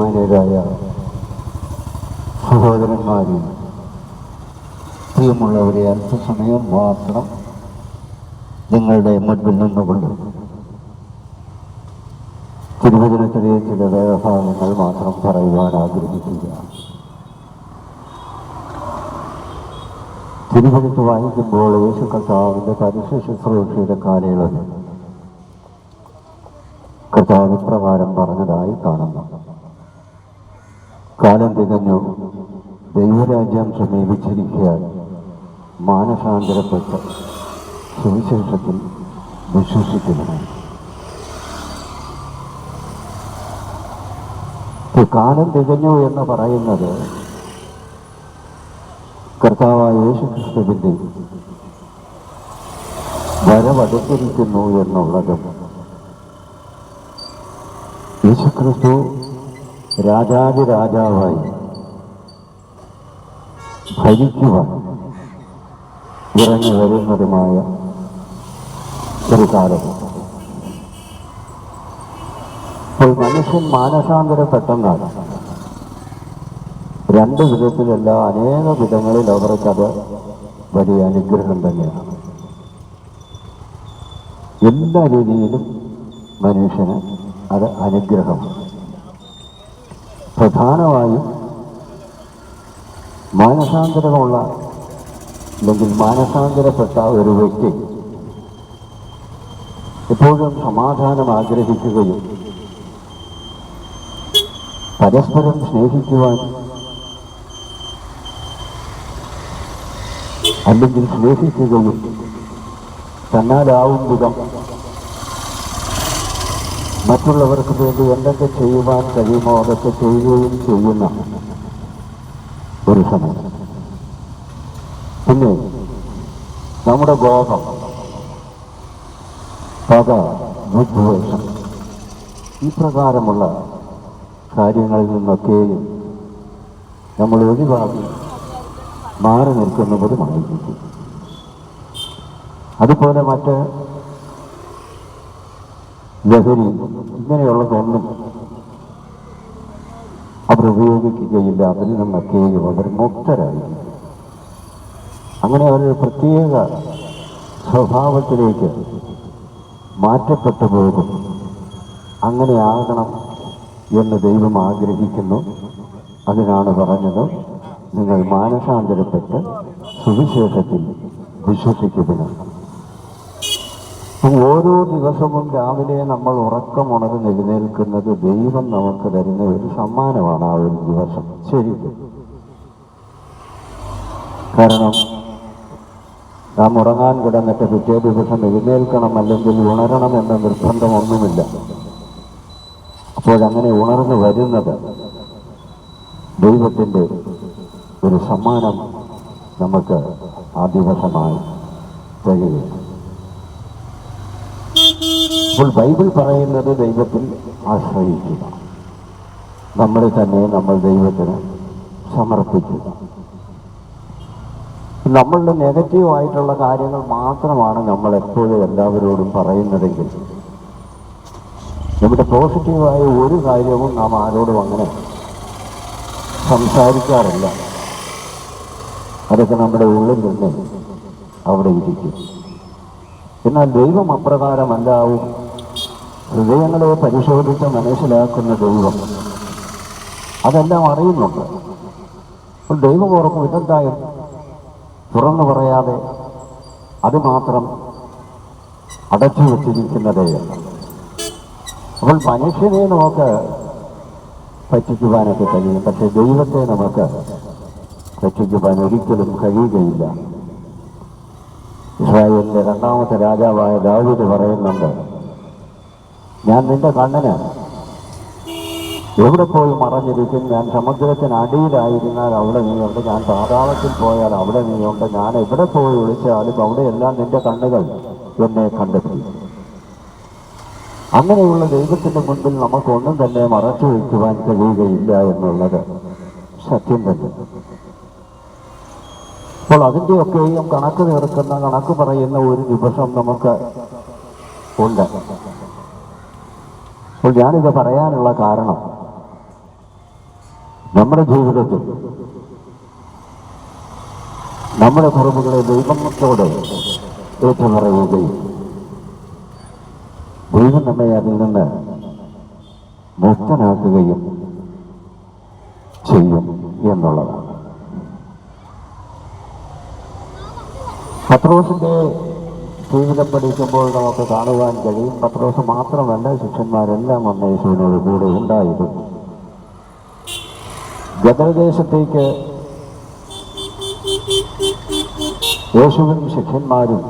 ബഹുമാനീയരായ സഹോദരന്മാരും പ്രിയമുള്ളവരെ അല്പസമയം മാത്രം നിങ്ങളുടെ മുൻപിൽ നിന്നുകൊണ്ട് തിരുവചനത്തിലെ ചില വേദഭാഗങ്ങൾ മാത്രം പറയുവാൻ ആഗ്രഹിക്കുക. തിരുവചനത്ത് വായിക്കുമ്പോൾ യേശു കർത്താവിന്റെ പരുഷ ശുശ്രൂഷയുടെ കാലയളവിൽ കർത്താവ് പ്രകാരം പറഞ്ഞതായി കാണുന്നു. കാലം തികഞ്ഞു. ദൈവരാജ്യം സമീപിച്ചിരിക്കാൻ മാനസാന്തരപ്പെട്ട് സുവിശേഷത്തിൽ വിശ്വസിക്കുന്നു. കാലം തികഞ്ഞു എന്ന് പറയുന്നത് കർത്താവായ യേശു ക്രിസ്തുവിന്റെ വരവടുത്തിരിക്കുന്നു എന്നുള്ളതും യേശുക്രിസ്തു രാജാതി രാജാവായി. ഭരിക്കുവാൻ ഇറങ്ങി വരുന്നതുമായ ഒരു കാലം അപ്പോൾ മനുഷ്യൻ മാനസാന്തരപ്പെട്ടെന്നാണ് രണ്ട് വിധത്തിലല്ല അനേക വിധങ്ങളിൽ അവർക്കത് വലിയ അനുഗ്രഹം തന്നെയാണ്. എല്ലാ രീതിയിലും മനുഷ്യന് അത് അനുഗ്രഹമാണ്. പ്രധാനമായും മാനസാന്തരമുള്ള അല്ലെങ്കിൽ മാനസാന്തരപ്പെട്ട ഒരു വ്യക്തി എപ്പോഴും സമാധാനം ആഗ്രഹിക്കുകയും പരസ്പരം സ്നേഹിക്കുവാൻ അല്ലെങ്കിൽ സ്നേഹിക്കുകയും തന്നാലാവും വിധം മറ്റുള്ളവർക്ക് വേണ്ടി എന്തൊക്കെ ചെയ്യുവാൻ കഴിയുമോ അതൊക്കെ ചെയ്യുകയും ചെയ്യുന്ന ഒരു സമയം പിന്നെ നമ്മുടെ ബോധം. പക വിദ്വേഷം. ഇപ്രകാരമുള്ള പ്രകാരമുള്ള കാര്യങ്ങളിൽ നിന്നൊക്കെയും നമ്മൾ ഒഴിവാക്കി മാറി നിൽക്കുന്നവരുമായിരിക്കും അതുപോലെ മറ്റ് ലഹരി ഇങ്ങനെയുള്ളതൊന്നും അവർ അവരുപയോഗിക്കുകയില്ല അതിൽ നിന്നൊക്കെയും അവർ മുക്തരായി അങ്ങനെ അവരുടെ പ്രത്യേക സ്വഭാവത്തിലേക്ക് മാറ്റപ്പെട്ടു പോകും അങ്ങനെ ആകണം എന്ന് ദൈവം ആഗ്രഹിക്കുന്നു. അതിനാണ് പറഞ്ഞത് നിങ്ങൾ മാനസാന്തരപ്പെട്ട് സുവിശേഷത്തിൽ വിശ്വസിക്കുന്നു ഓരോ ദിവസവും രാവിലെ നമ്മൾ ഉറക്കമുണർന്ന് എഴുന്നേൽക്കുന്നത് ദൈവം നമുക്ക് തരുന്ന ഒരു സമ്മാനമാണ് ആ ഒരു ദിവസം. ശരിക്കും കാരണം നാം ഉറങ്ങാൻ കിടന്നിട്ട് പിറ്റേ ദിവസം എഴുന്നേൽക്കണം അല്ലെങ്കിൽ ഉണരണം എന്ന നിർബന്ധമൊന്നുമില്ല അപ്പോഴങ്ങനെ ഉണർന്നു വരുന്നത് ദൈവത്തിന്റെ ഒരു സമ്മാനം നമുക്ക് ആ ദിവസമായി തരികയാണ്. അപ്പോൾ ബൈബിൾ പറയുന്നത് ദൈവത്തിൽ ആശ്രയിക്കുക. നമ്മളെ തന്നെ നമ്മൾ ദൈവത്തിന് സമർപ്പിക്കുക. നമ്മളുടെ നെഗറ്റീവായിട്ടുള്ള കാര്യങ്ങൾ മാത്രമാണ് നമ്മൾ എപ്പോഴും എല്ലാവരോടും പറയുന്നതെങ്കിൽ. നമ്മുടെ പോസിറ്റീവായ ഒരു കാര്യവും നാം ആരോടും അങ്ങനെ സംസാരിക്കാറില്ല. അതൊക്കെ നമ്മുടെ ഉള്ളിൽ നിന്ന് അവിടെ ഇരിക്കും. എന്നാൽ ദൈവം അപ്രകാരമല്ലാവും. ഹൃദയങ്ങളെ പരിശോധിച്ച് മനസ്സിലാക്കുന്ന ദൈവം. അതെല്ലാം അറിയുന്നുണ്ട്. ദൈവം ഓർക്കും ഇതെന്തായും തുറന്നു പറയാതെ അതുമാത്രം മാത്രം അടച്ചു ദൈവം അപ്പോൾ മനുഷ്യനെ നമുക്ക് പറ്റിക്കുവാനൊക്കെ കഴിയും. പക്ഷെ ദൈവത്തെ നമുക്ക് രക്ഷിക്കുവാൻ ഒരിക്കലും കഴിയുകയില്ല. ഇസ്രായേലിന്റെ രണ്ടാമത്തെ രാജാവായ ദാവീദ് പറയുന്നുണ്ട് ഞാൻ നിന്റെ കണ്ണനാണ്. എവിടെ പോയി മറഞ്ഞിരിക്കും ഞാൻ സമുദ്രത്തിനടിയിലായിരുന്നാൽ അവിടെ നീയുണ്ട് ഞാൻ പാതാളത്തിൽ പോയാൽ അവിടെ നീയുണ്ട് ഞാൻ എവിടെ പോയി വിളിച്ചാലും അവിടെയെല്ലാം നിന്റെ കണ്ണുകൾ എന്നെ കണ്ടെത്തി. അങ്ങനെയുള്ള ദൈവത്തിന്റെ മുൻപിൽ നമുക്കൊന്നും തന്നെ മറച്ചു വയ്ക്കുവാൻ കഴിയുകയില്ല എന്നുള്ളത് സത്യം തന്നെ. അപ്പോൾ അതിന്റെയൊക്കെയും കണക്ക് തീർക്കുന്ന കണക്ക് പറയുന്ന ഒരു ദിവസം നമുക്ക് ഉണ്ട്. അപ്പോൾ ഞാനിത് പറയാനുള്ള കാരണം നമ്മുടെ ജീവിതത്തിൽ നമ്മുടെ കുറവുകളെ ദൈവത്തോടെ ഏറ്റുപറയുകയും ദൈവം നമ്മെ അതിൽ നിന്ന് മുക്തനാക്കുകയും ചെയ്യും എന്നുള്ളതാണ്. പത്രോസിന്റെ ജീവിതം പഠിക്കുമ്പോൾ നമുക്ക് കാണുവാൻ കഴിയും. പത്രോസ് മാത്രമല്ല ശിഷ്യന്മാരെല്ലാം വന്ന യേശുവിനോട് കൂടെ ഉണ്ടായിരുന്നു ഗതദേശത്തേക്ക് യേശുവും ശിഷ്യന്മാരും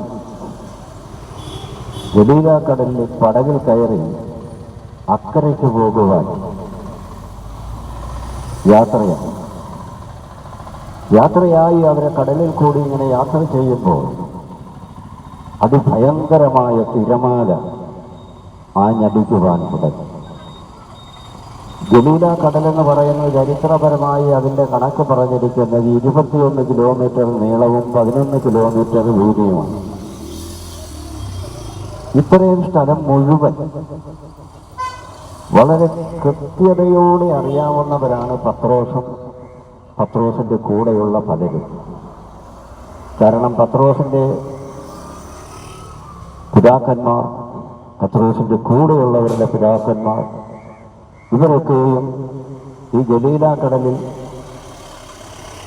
ഗലീല കടലിൽ പടകിൽ കയറി അക്കരയ്ക്ക് പോകുവാൻ യാത്രയാണ് യാത്രയായി അവരെ കടലിൽ കൂടി ഇങ്ങനെ യാത്ര ചെയ്യുമ്പോൾ അതിഭയങ്കരമായ തിരമാല ആഞ്ഞടിക്കുവാൻ തുടങ്ങി. കടൽ കടലെന്ന് പറയുന്ന ചരിത്രപരമായി അതിന്റെ കണക്ക് പറഞ്ഞിരിക്കുന്നത് ഇരുപത്തിയൊന്ന് കിലോമീറ്റർ നീളവും പതിനൊന്ന് കിലോമീറ്റർ വീതിയുമാണ്. ഇത്രയും സ്ഥലം മുഴുവൻ വളരെ കൃത്യതയോടെ അറിയാവുന്നവരാണ് പത്രോസും പത്രോസിന്റെ കൂടെയുള്ള പലരും. കാരണം പത്രോസിന്റെ പിതാക്കന്മാർ പത്രോസിന്റെ കൂടെയുള്ളവരുടെ പിതാക്കന്മാർ ഇവരൊക്കെയും ഈ ജലീല കടലിൽ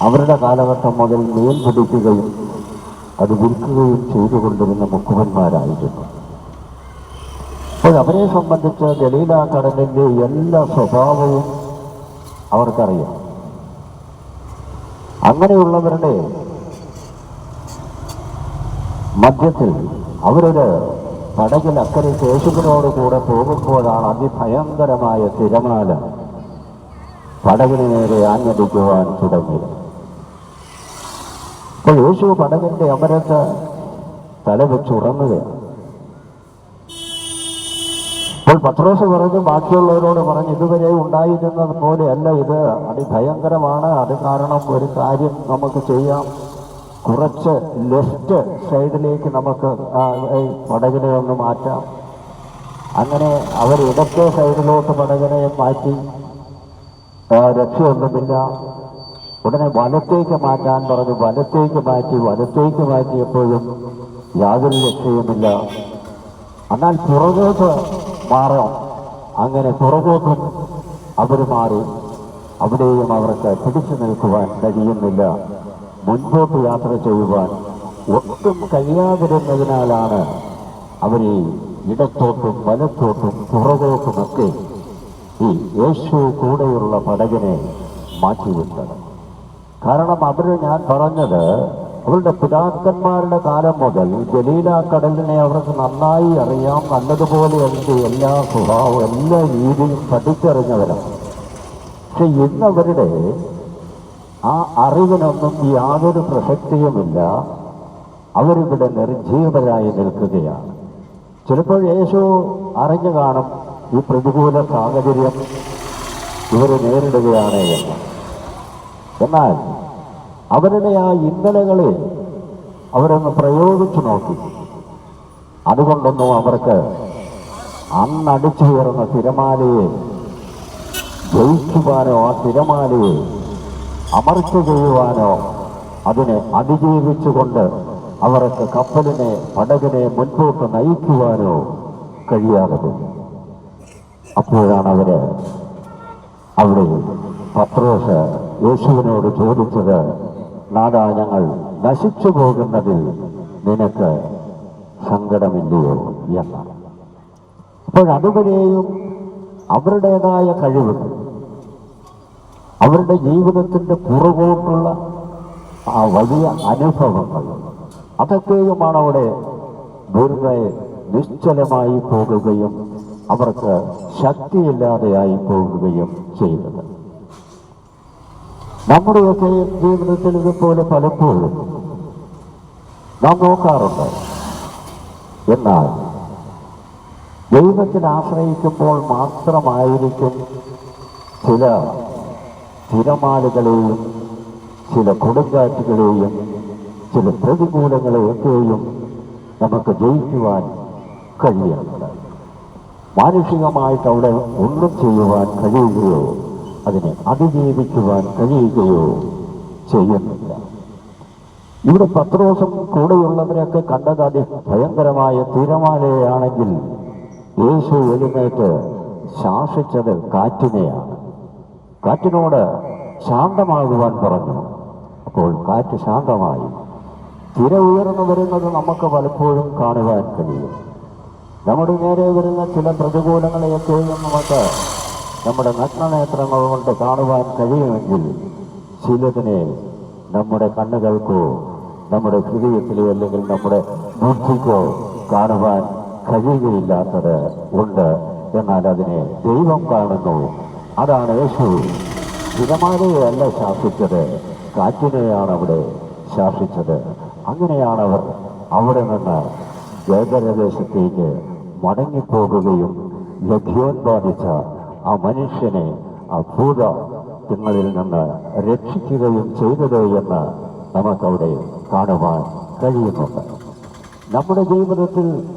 അവരുടെ കാലഘട്ടം മുതൽ മീൻ പിടിക്കുകയും അത് വിൽക്കുകയും ചെയ്തുകൊണ്ടിരുന്ന മുക്കുവന്മാരായിരുന്നു. അപ്പോൾ അവരെ സംബന്ധിച്ച് ജലീല കടലിന്റെ എല്ലാ സ്വഭാവവും അവർക്കറിയാം. അങ്ങനെയുള്ളവരുടെ മധ്യത്തിൽ അവരൊരു കടകിൽ അക്കരെ യേശുവിനോട് കൂടെ പോകുമ്പോഴാണ് അതിഭയങ്കരമായ തിരമാല പടകിന് നേരെ ആഞ്ഞടിക്കുവാൻ തുടങ്ങിയത്. അപ്പോൾ യേശു പടകിന്റെ അമരത്ത് തലവെച്ചുറങ്ങുകയാണ് അപ്പോൾ പത്രോസ് പറഞ്ഞു ബാക്കിയുള്ളവരോട് പറഞ്ഞു ഇതുവരെ ഉണ്ടായിരുന്നത് പോലെയല്ല ഇത് അതിഭയങ്കരമാണ്. അത് കാരണം ഒരു കാര്യം നമുക്ക് ചെയ്യാം. കുറച്ച് ലെഫ്റ്റ് സൈഡിലേക്ക് നമുക്ക് പടകിനെ ഒന്ന് മാറ്റാം. അങ്ങനെ അവർ ഇടത്തെ സൈഡിലോട്ട് പടകിനെ മാറ്റി. രക്ഷയൊന്നുമില്ല. ഉടനെ വലത്തേക്ക് മാറ്റാൻ പറഞ്ഞു. വലത്തേക്ക് മാറ്റി വലത്തേക്ക് മാറ്റിയപ്പോഴും യാതൊരു രക്ഷയുമില്ല. എന്നാൽ പുറകോട്ട് മാറാം. അങ്ങനെ പുറകോട്ടും അവർ മാറി. അവിടെയും അവർക്ക് പിടിച്ചു നിൽക്കുവാൻ കഴിയുന്നില്ല. മുൻപോട്ട് യാത്ര ചെയ്യുവാൻ ഒട്ടും കഴിയാതിരുന്നതിനാലാണ് അവരെ ഇടത്തോട്ടും വലത്തോട്ടും പുറകോട്ടുമൊക്കെ ഈ യേശു കൂടെയുള്ള പടകിനെ മാറ്റിവിട്ടത് കാരണം അവർ ഞാൻ പറഞ്ഞത് അവരുടെ പിതാക്കന്മാരുടെ കാലം മുതൽ ജലീല കടലിനെ അവർക്ക് നന്നായി അറിയാം. നല്ലതുപോലെ അതിന്റെ എല്ലാ സ്വഭാവവും എല്ലാ രീതിയും പഠിച്ചറിഞ്ഞവരാണ്. പക്ഷെ ഇന്നവരുടെ ആ അറിവിനൊന്നും യാതൊരു പ്രസക്തിയുമില്ല. അവരിവിടെ നിർജീവരായി നിൽക്കുകയാണ്. ചിലപ്പോൾ യേശു അറിഞ്ഞു കാണും ഈ പ്രതികൂല സാഹചര്യം ഇവർ നേരിടുകയാണ് എന്ന്. എന്നാൽ അവരുടെ ആ ഇന്നലകളെ അവരൊന്ന് പ്രയോഗിച്ചു നോക്കി. അതുകൊണ്ടൊന്നും അവർക്ക് അന്നടിച്ചുയർന്ന തിരമാലയെ ജയിക്കുവാനോ ആ തിരമാലയെ അമർച്ച ചെയ്യുവാനോ അതിനെ അതിജീവിച്ചുകൊണ്ട് അവർക്ക് കപ്പലിനെ പടകിനെ മുൻപോട്ട് നയിക്കുവാനോ കഴിയാതെ. അപ്പോഴാണ് അവർ അവിടെ പത്രോസ് യേശുവിനോട് ചോദിച്ചത് നാടാ ഞങ്ങൾ നശിച്ചു പോകുന്നതിൽ നിനക്ക് സങ്കടമില്ലയോ? എന്നാണ് അപ്പോഴതുവരെയും അവരുടേതായ കഴിവുകൾ അവരുടെ ജീവിതത്തിന്റെ പുറകോട്ടുള്ള ആ വലിയ അനുഭവങ്ങൾ. അതൊക്കെയുമാണ് അവിടെ വെറുതെ നിശ്ചലമായി പോകുകയും അവർക്ക് ശക്തിയില്ലാതെയായി പോകുകയും ചെയ്തത്. നമ്മുടെയൊക്കെ ജീവിതത്തിൽ ഇതുപോലെ പലപ്പോഴും നാം നോക്കാറുണ്ട്. എന്നാൽ ദൈവത്തിൽ ആശ്രയിക്കുമ്പോൾ മാത്രമായിരിക്കും ചില തിരമാലകളെയും ചില കൊടുങ്കാറ്റുകളെയും ചില പ്രതികൂലങ്ങളെയൊക്കെയും നമുക്ക് ജയിക്കുവാൻ കഴിയുന്നത് മാനുഷികമായിട്ട് അവിടെ ഒന്നും ചെയ്യുവാൻ കഴിയുകയോ അതിനെ അതിജീവിക്കുവാൻ കഴിയുകയോ ചെയ്യുന്നില്ല. ഇവിടെ പത്രോസും കൂടെയുള്ളവരൊക്കെ കണ്ടത് അതി ഭയങ്കരമായ തിരമാലയാണെങ്കിൽ യേശു എഴുന്നേറ്റ് ശാസിച്ചത് കാറ്റിനെയാണ്. കാറ്റിനോട് ശാന്തമാകുവാൻ പറഞ്ഞു. അപ്പോൾ കാറ്റ് ശാന്തമായി. തിര ഉയർന്നു വരുന്നത് നമുക്ക് പലപ്പോഴും കാണുവാൻ കഴിയും. നമ്മുടെ നേരെ വരുന്ന ചില പ്രതികൂലങ്ങളെയൊക്കെയും നമുക്ക് നമ്മുടെ നഗ്നനേത്രങ്ങൾ കൊണ്ട് കാണുവാൻ കഴിയുമെങ്കിൽ ചിലതിനെ നമ്മുടെ കണ്ണുകൾക്കോ നമ്മുടെ ഹൃദയത്തിലോ അല്ലെങ്കിൽ നമ്മുടെ ബുദ്ധിക്കോ കാണുവാൻ കഴിയുകയില്ലാത്തത് ഉണ്ട്. എന്നാൽ അതിനെ ദൈവം കാണുന്നു. അതാണ് യേശു. തിരമാലയല്ല ശാസിച്ചത്. കാറ്റിനെയാണ് അവിടെ ശാസിച്ചത്. അങ്ങനെയാണ് അവർ അവിടെ നിന്ന് ജയകരദേശത്തേക്ക് മടങ്ങിപ്പോകുകയും ലഭ്യോത്പാദിച്ച ആ മനുഷ്യനെ ആ ഭൂത തിങ്ങളിൽ നിന്ന് രക്ഷിക്കുകയും ചെയ്തത് എന്ന് നമുക്കവിടെ കാണുവാൻ കഴിയുന്നുണ്ട്. നമ്മുടെ ജീവിതത്തിൽ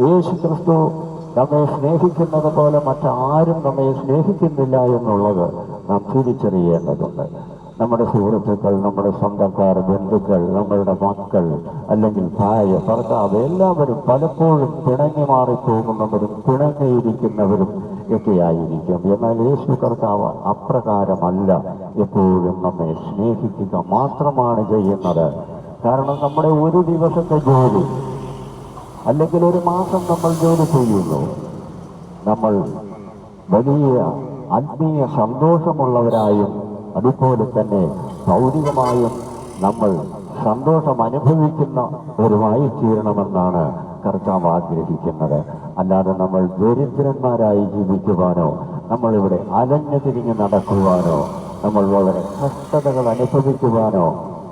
യേശു ക്രിസ്തു നമ്മെ സ്നേഹിക്കുന്നത് പോലെ മറ്റാരും നമ്മെ സ്നേഹിക്കുന്നില്ല എന്നുള്ളത് നാം തിരിച്ചറിയേണ്ടതുണ്ട്. നമ്മുടെ സുഹൃത്തുക്കൾ നമ്മുടെ സ്വന്തക്കാർ ബന്ധുക്കൾ നമ്മളുടെ മക്കൾ അല്ലെങ്കിൽ ഭാര്യ ഭർത്താവ് എല്ലാവരും പലപ്പോഴും പിണങ്ങി മാറിപ്പോകുന്നവരും പിണങ്ങിയിരിക്കുന്നവരും ഒക്കെയായിരിക്കും. എന്നാൽ യേശു കർത്താവ് അപ്രകാരമല്ല എപ്പോഴും നമ്മെ സ്നേഹിക്കുക മാത്രമാണ് ചെയ്യുന്നത്. കാരണം നമ്മുടെ ഒരു ദിവസത്തെ ജോലി അല്ലെങ്കിൽ ഒരു മാസം നമ്മൾ ജോലി ചെയ്യുന്നു. നമ്മൾ വലിയ ആത്മീയ സന്തോഷമുള്ളവരായും അതുപോലെ തന്നെ ഭൗതികമായും നമ്മൾ സന്തോഷം അനുഭവിക്കുന്ന ഒരുമായി തീരണമെന്നാണ് കർത്താവ് ആഗ്രഹിക്കുന്നത്. അല്ലാതെ നമ്മൾ ദരിദ്രന്മാരായി ജീവിക്കുവാനോ നമ്മളിവിടെ അലഞ്ഞു തിരിഞ്ഞ് നടക്കുവാനോ നമ്മൾ വളരെ കഷ്ടതകൾ അനുഭവിക്കുവാനോ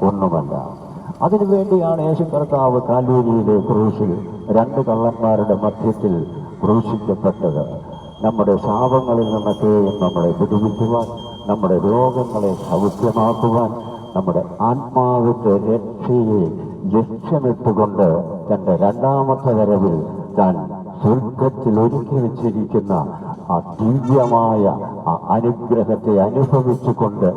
ഒന്നുമല്ല. അതിനുവേണ്ടിയാണ് യേശു കർത്താവ് കാലൂരിയിലെ ക്രൂശിൽ രണ്ട് കള്ളന്മാരുടെ മധ്യത്തിൽ ക്രൂശിക്കപ്പെട്ടത്. നമ്മുടെ ശാപങ്ങളിൽ നിന്നൊക്കെയും നമ്മളെ വിടുവിക്കുവാൻ നമ്മുടെ രോഗങ്ങളെ സൗഖ്യമാക്കുവാൻ നമ്മുടെ ആത്മാവിന്റെ രക്ഷയെ ലക്ഷ്യമിട്ടുകൊണ്ട് തന്റെ രണ്ടാമത്തെ വരവിൽ താൻ സ്വർഗത്തിൽ ഒരുക്കി വെച്ചിരിക്കുന്ന ആ ദിവ്യമായ ആ അനുഗ്രഹത്തെ അനുഭവിച്ചുകൊണ്ട്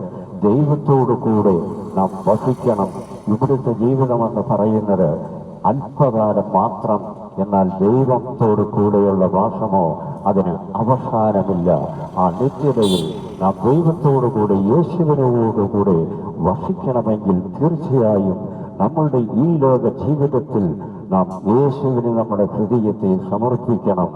ദൈവത്തോടു കൂടെ നാം വസിക്കണം. ഇവിടുത്തെ ജീവിതമെന്ന് പറയുന്നത് അല്പകാലം മാത്രം എന്നാൽ ദൈവത്തോട് കൂടെയുള്ള വാസമോ അതിന് അവസാനമില്ല. ആ നിത്യതയിൽ നാം ദൈവത്തോടു കൂടെ യേശുവിനോടുകൂടെ വസിക്കണമെങ്കിൽ തീർച്ചയായും നമ്മളുടെ ഈ ലോക ജീവിതത്തിൽ നാം യേശുവിന് നമ്മുടെ ഹൃദയത്തെ സമർപ്പിക്കണം.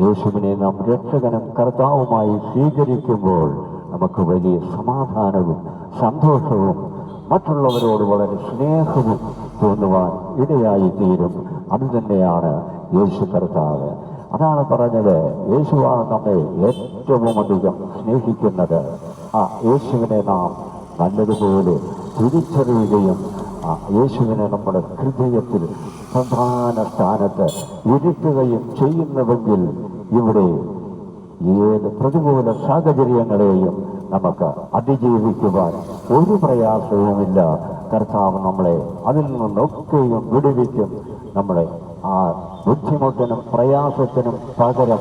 യേശുവിനെ നാം രക്ഷകനും കർത്താവുമായി സ്വീകരിക്കുമ്പോൾ നമുക്ക് വലിയ സമാധാനവും സന്തോഷവും മറ്റുള്ളവരോട് വളരെ സ്നേഹവും തോന്നുവാൻ ഇടയായി തീരും അത് തന്നെയാണ് യേശു കർത്താവ്. അതാണ് പറഞ്ഞത് യേശുവാണ് നമ്മെ ഏറ്റവും അധികം സ്നേഹിക്കുന്നത്. ആ യേശുവിനെ നാം നല്ലതുപോലെ തിരിച്ചറിയുകയും ആ യേശുവിനെ നമ്മുടെ ഹൃദയത്തിൽ പ്രധാന സ്ഥാനത്ത് ഇരുത്തുകയും ചെയ്യുന്നുവെങ്കിൽ ഇവിടെ ഏത് പ്രതികൂല സാഹചര്യങ്ങളെയും നമുക്ക് അതിജീവിക്കുവാൻ ഒരു പ്രയാസവുമില്ല. കർത്താവ് നമ്മളെ അതിൽ നിന്നൊക്കെയും വിടുവിക്കും. നമ്മളെ ആ ബുദ്ധിമുട്ടിനും പ്രയാസത്തിനും പകരം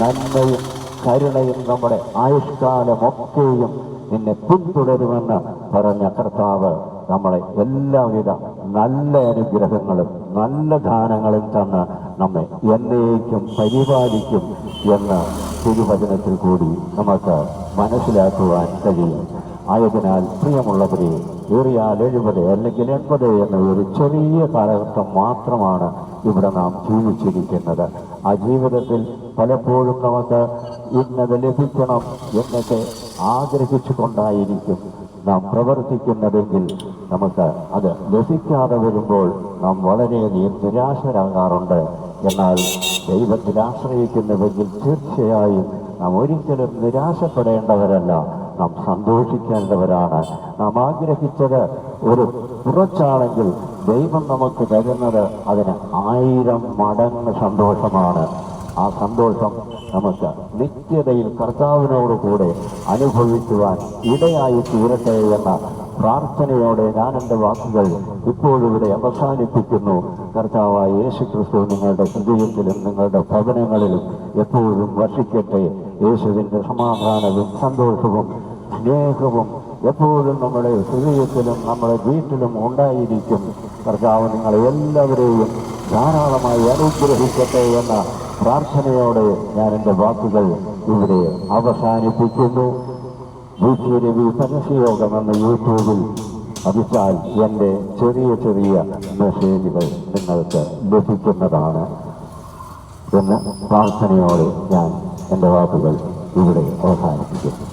നന്മയും കരുണയും നമ്മുടെ ആയുഷ്കാലമൊക്കെയും നിന്നെ പിന്തുടരുമെന്ന് പറഞ്ഞ കർത്താവ് നമ്മളെ എല്ലാവിധ നല്ല അനുഗ്രഹങ്ങളും നല്ല ദാനങ്ങളും തന്ന് നമ്മെ എന്നേക്കും പരിപാലിക്കും എന്ന് തിരുവചനത്തിൽ കൂടി നമുക്ക് മനസ്സിലാക്കുവാൻ കഴിയും. ആയതിനാൽ പ്രിയമുള്ളവരെ ഏറിയാൽ എഴുപത് അല്ലെങ്കിൽ എൺപത് എന്ന ഒരു ചെറിയ കാലഘട്ടം മാത്രമാണ് ഇവിടെ നാം ജീവിച്ചിരിക്കുന്നത്. ആ ജീവിതത്തിൽ പലപ്പോഴും നമുക്ക് ഇന്നത് ലഭിക്കണം എന്നൊക്കെ ആഗ്രഹിച്ചു കൊണ്ടായിരിക്കും നാം പ്രവർത്തിക്കുന്നതെങ്കിൽ നമുക്ക് അത് ലഭിക്കാതെ വരുമ്പോൾ നാം വളരെയധികം നിരാശരാകാറുണ്ട്. എന്നാൽ ദൈവത്തിൽ ആശ്രയിക്കുന്നുവെങ്കിൽ തീർച്ചയായും നാം ഒരിക്കലും നിരാശപ്പെടേണ്ടവരല്ല. നാം സന്തോഷിക്കേണ്ടവരാണ്. നാം ആഗ്രഹിച്ചത് ഒരു കുറച്ചാണെങ്കിൽ ദൈവം നമുക്ക് തരുന്നത് അതിന് ആയിരം മടങ്ങ് സന്തോഷമാണ്. ആ സന്തോഷം നമുക്ക് നിത്യതയിൽ കർത്താവിനോടുകൂടെ അനുഭവിക്കുവാൻ ഇടയായി തീരട്ടെ എന്ന പ്രാർത്ഥനയോടെ ഞാൻ എന്റെ വാക്കുകൾ ഇപ്പോഴിവിടെ അവസാനിപ്പിക്കുന്നു. കർത്താവായ യേശു ക്രിസ്തു നിങ്ങളുടെ ഹൃദയത്തിലും നിങ്ങളുടെ ഭവനങ്ങളിലും എപ്പോഴും വർഷിക്കട്ടെ. യേശുവിന്റെ സമാധാനവും സന്തോഷവും സ്നേഹവും എപ്പോഴും നമ്മുടെ ഹൃദയത്തിലും നമ്മുടെ വീട്ടിലും ഉണ്ടായിരിക്കും. കർത്താവ് നിങ്ങളെ എല്ലാവരെയും ധാരാളമായി അനുഗ്രഹിക്കട്ടെ എന്ന പ്രാർത്ഥനയോടെ ഞാൻ എന്റെ വാക്കുകൾ ഇവിടെ അവസാനിപ്പിക്കുന്നു. വി സി രവി എന്ന യൂട്യൂബിൽ അടിച്ചാൽ എന്റെ ചെറിയ ചെറിയ മെസ്സേജുകൾ നിങ്ങൾക്ക് ലഭിക്കുന്നതാണ് എന്ന് പ്രാർത്ഥനയോടെ ഞാൻ എന്റെ വാക്കുകൾ ഇവിടെ അവസാനിപ്പിക്കുന്നു.